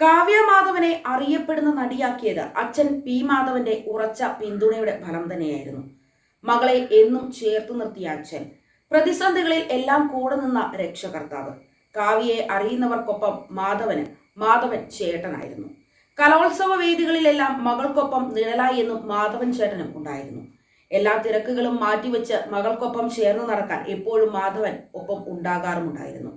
കാവ്യ മാധവനെ അറിയപ്പെടുന്ന നടിയാക്കിയത് അച്ഛൻ പി മാധവന്റെ ഉറച്ച പിന്തുണയുടെ ഫലം തന്നെയായിരുന്നു. മകളെ എന്നും ചേർത്തു നിർത്തിയ അച്ഛൻ പ്രതിസന്ധികളിൽ എല്ലാം കൂടെ നിന്ന രക്ഷകർത്താവ്. കാവ്യയെ അറിയുന്നവർക്കൊപ്പം മാധവന് മാധവൻ ചേട്ടനായിരുന്നു. കലോത്സവ വേദികളിലെല്ലാം മകൾക്കൊപ്പം നിഴലായി എന്നും മാധവൻ ചേട്ടനും ഉണ്ടായിരുന്നു. എല്ലാ തിരക്കുകളും മാറ്റിവെച്ച് മകൾക്കൊപ്പം ചേർന്ന് നടക്കാൻ എപ്പോഴും മാധവൻ ഒപ്പം ഉണ്ടാകാറുമുണ്ടായിരുന്നു.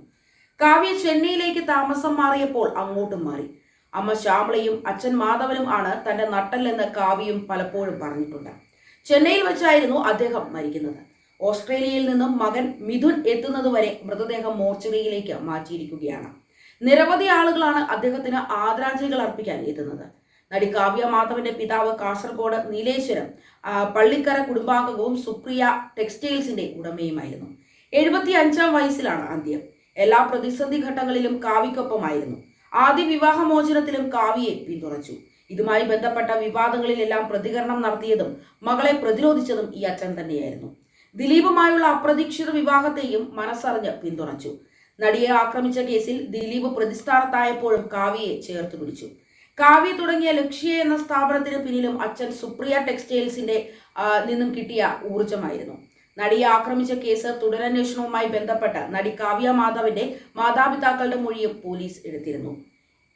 കാവ്യ ചെന്നൈയിലേക്ക് താമസം മാറിയപ്പോൾ അങ്ങോട്ടും മാറി. അമ്മ ശ്യാമളയും അച്ഛൻ മാധവനും ആണ് തന്റെ നട്ടല്ലെന്ന് കാവ്യയും പലപ്പോഴും പറഞ്ഞിട്ടുണ്ട്. ചെന്നൈയിൽ വെച്ചായിരുന്നു അദ്ദേഹം മരിക്കുന്നത്. ഓസ്ട്രേലിയയിൽ നിന്നും മകൻ മിഥുൻ എത്തുന്നതുവരെ മൃതദേഹം മോർച്ചറിയിലേക്ക് മാറ്റിയിരിക്കുകയാണ്. നിരവധി ആളുകളാണ് അദ്ദേഹത്തിന് ആദരാഞ്ജലികൾ അർപ്പിക്കാൻ എത്തുന്നത്. നടി കാവ്യ മാധവന്റെ പിതാവ് കാസർഗോഡ് നീലേശ്വരം പള്ളിക്കര കുടുംബാംഗവും സുപ്രിയ ടെക്സ്റ്റൈൽസിന്റെ ഉടമയുമായിരുന്നു. എഴുപത്തി അഞ്ചാം വയസ്സിലാണ് അന്ത്യം. എല്ലാ പ്രതിസന്ധി ഘട്ടങ്ങളിലും കാവ്യക്കൊപ്പമായിരുന്നു ആദ്യ വിവാഹമോചനത്തിലും കാവിയെ പിന്തുണച്ചു. ഇതുമായി ബന്ധപ്പെട്ട വിവാദങ്ങളിലെല്ലാം പ്രതികരണം നടത്തിയതും മകളെ പ്രതിരോധിച്ചതും ഈ അച്ഛൻ തന്നെയായിരുന്നു. ദിലീപുമായുള്ള അപ്രതീക്ഷിത വിവാഹത്തെയും മനസ്സറിഞ്ഞ് പിന്തുണച്ചു. നടിയെ ആക്രമിച്ച കേസിൽ ദിലീപ് പ്രതിസ്ഥാനത്തായപ്പോഴും കാവ്യയെ ചേർത്ത് പിടിച്ചു. കാവ്യ തുടങ്ങിയ ലക്ഷ്യ എന്ന സ്ഥാപനത്തിന് പിന്നിലും അച്ഛൻ സുപ്രിയ ടെക്സ്റ്റൈൽസിന്റെ നിന്നും കിട്ടിയ ഊർജമായിരുന്നു നടിയെ ആക്രമിച്ച കേസ് തുടരന്വേഷണവുമായി ബന്ധപ്പെട്ട് നടി കാവ്യ മാധവന്റെ മാതാപിതാക്കളുടെ മൊഴിയും പോലീസ് എടുത്തിരുന്നു.